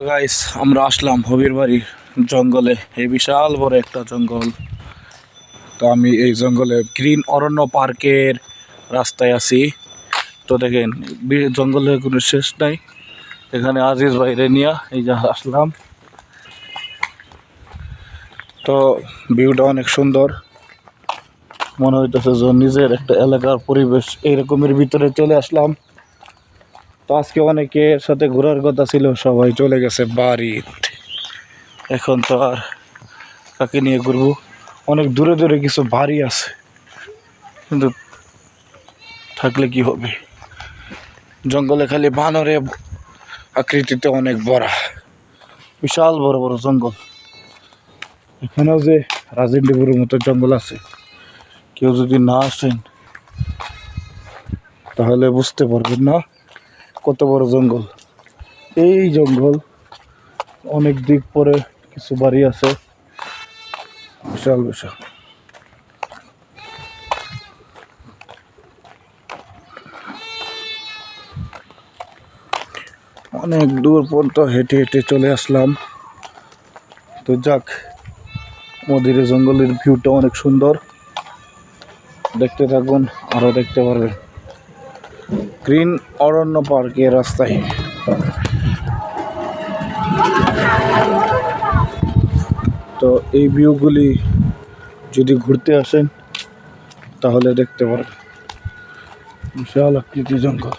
Guys আমরা আসলাম হবির বাড়ির জঙ্গলে। এই বিশাল বড় একটা জঙ্গল। তো আমি এই জঙ্গলে গ্রিন অরণ্য পার্কের রাস্তায় আছি। তো দেখেন জঙ্গলের কোনো শেষ নাই। এখানে আজিজ ভাই রেনিয়া, এই যে আসলাম। তো ভিউটা অনেক সুন্দর। মনে হইতেছে যে নিজের একটা এলাকার পরিবেশ এইরকমের ভিতরে চলে আসলাম। তো আজকে অনেকের সাথে ঘোরার কথা ছিল, সবাই চলে গেছে বাড়িতে এখন তো আর কাকে নিয়ে ঘুরবো? অনেক দূরে দূরে কিছু বাড়ি আছে। কিন্তু থাকলে কি হবে? জঙ্গলে খালি বানরে আকৃতিতে অনেক বড় বিশাল বড় বড় জঙ্গল। এখানেও যে রাজেন্দ্রপুরের মতো জঙ্গল আছে, কেউ যদি না আসেন, তাহলে বুঝতে পারবেন না। কত বড় জঙ্গল। এই জঙ্গল অনেক দিক পরে কিছু বাড়ি আছে। বিশাল বিশাল। অনেক দূর পর্যন্ত হেঁটে হেঁটে চলে আসলাম। তো যাক, আমাদের এই জঙ্গলের ভিউটা অনেক সুন্দর। দেখতে থাকুন আরও দেখতে পারবেন। গ্রিন অরণ্য পার্কের রাস্তায়। তো এই ভিউগুলি যদি ঘুরতে আসেন, তাহলে দেখতে পারেন বিশাল আকৃতি জঙ্গল।